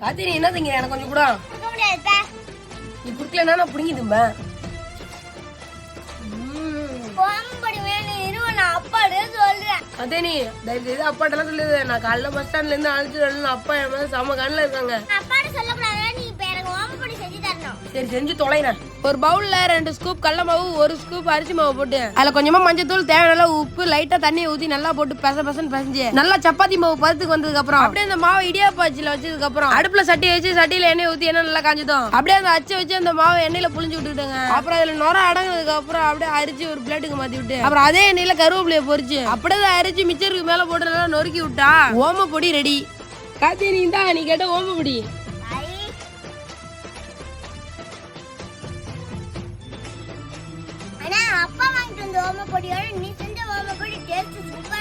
காத்தி நீ என்ன திங்க? எனக்கு கொஞ்சம் கூட. நீ குடுக்கலன்னா நான் புடுங்கி சொல்றேன். அதே நீ தயவு செய்து அப்பாட்டெல்லாம் சொல்லுது நான் காலைல பஸ் ஸ்டாண்ட்ல இருந்து அழைச்சிட்டு வரணும் அப்பா என் மேல செம கண்ணில் இருக்காங்க. அப்பாடு சொல்லக்கூடாது சரி செஞ்சு தொலைறேன். ஒரு பவுல்ல ரெண்டு ஸ்கூப் கடல மாவு ஒரு ஸ்கூப் அரிசி மாவு போட்டு அதுல கொஞ்சமா மஞ்சத்தூள் தேவையான உப்பு லைட்டா தண்ணி ஊத்தி நல்லா போட்டு பெச பெசன்னு பிசைஞ்சு நல்லா சப்பாத்தி மாவு பதத்துக்கு வந்ததுக்கு அப்புறம் அப்படியே அந்த மாவு இடியாப்ப அச்சுல வச்சதுக்கு அப்புறம் அடுப்புல சட்டி வச்சு சட்டியில எண்ணெய் ஊத்தி எண்ணெய் நல்லா காஞ்சதும் அப்படியே அந்த அச்சை வச்சு அந்த மாவை எண்ணெயில புளிஞ்சு விட்டுட்டுங்க அப்புறம் அதுல நுர அடங்கினதுக்கு அப்புறம் அப்படியே அரிச்சு ஒரு பிளேட்டுக்கு மாத்தி விட்டு அப்புறம் அதே எண்ணெயில கருவேப்பிலையை பொரிச்சு அப்படியே அரிச்சு மிச்சருக்கு மேல போட்டு நல்லா நொறுக்கி விட்டா ஓம பொடி ரெடி காத்தி நீ தான் நீ கேட்ட ஓம பொடி ஓம பொடியோட நீ செஞ்ச ஓம பொடி டேஸ்ட் சூப்பர்